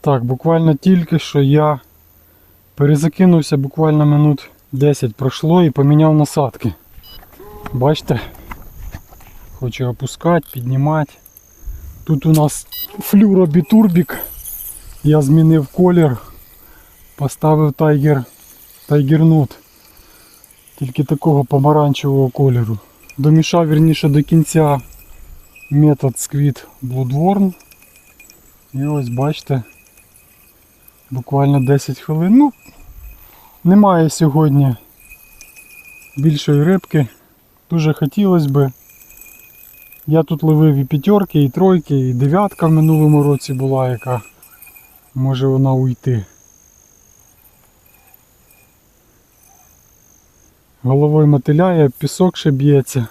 Так, буквально тільки що я перезакинувся, буквально минут 10 пройшло і поміняв насадки. Бачите? Хочу опускати, піднімати. Тут у нас флюробітурбік. Я змінив колір, поставив тайгер, тайгер нут. Тільки такого помаранчевого кольору. Домішав вірніше до кінця метод Squid Bloodworm. І ось бачите, буквально 10 хвилин. Ну, немає сьогодні більшої рибки. Дуже хотілося би. Я тут ловив і п'ятерки, і тройки, і дев'ятка в минулому році була, яка може вона уйти. Головою мотиляє, пісок ще б'ється.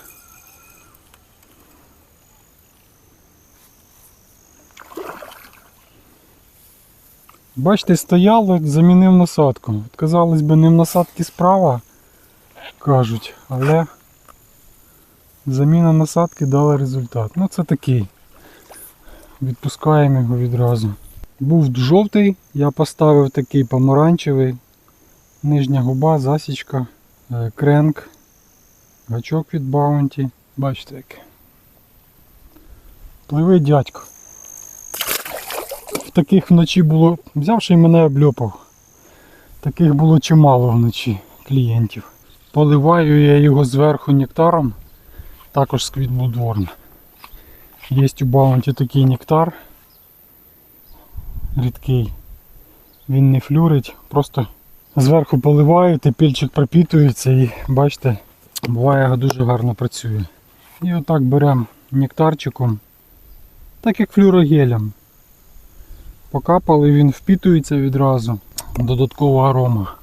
Бачите, стояло, замінив насадку. Казалось би, не в насадки справа, кажуть, але заміна насадки дала результат. Ну це такий. Відпускаємо його відразу. Був жовтий, я поставив такий помаранчевий. Нижня губа, засічка, е, кренк, гачок від баунті. Бачите яке. Пливий дядько. Таких вночі було, взявши і мене обльопав. Таких було чимало вночі клієнтів. Поливаю я його зверху нектаром, також з квітблудворн. Є у баунті такий нектар. Рідкий. Він не флюрить, просто зверху поливаю, тепільчик пропітується і бачите, буває дуже гарно працює. І отак беремо нектарчиком, так як флюрогелем. Покапали, він впітується відразу. Додаткова арома.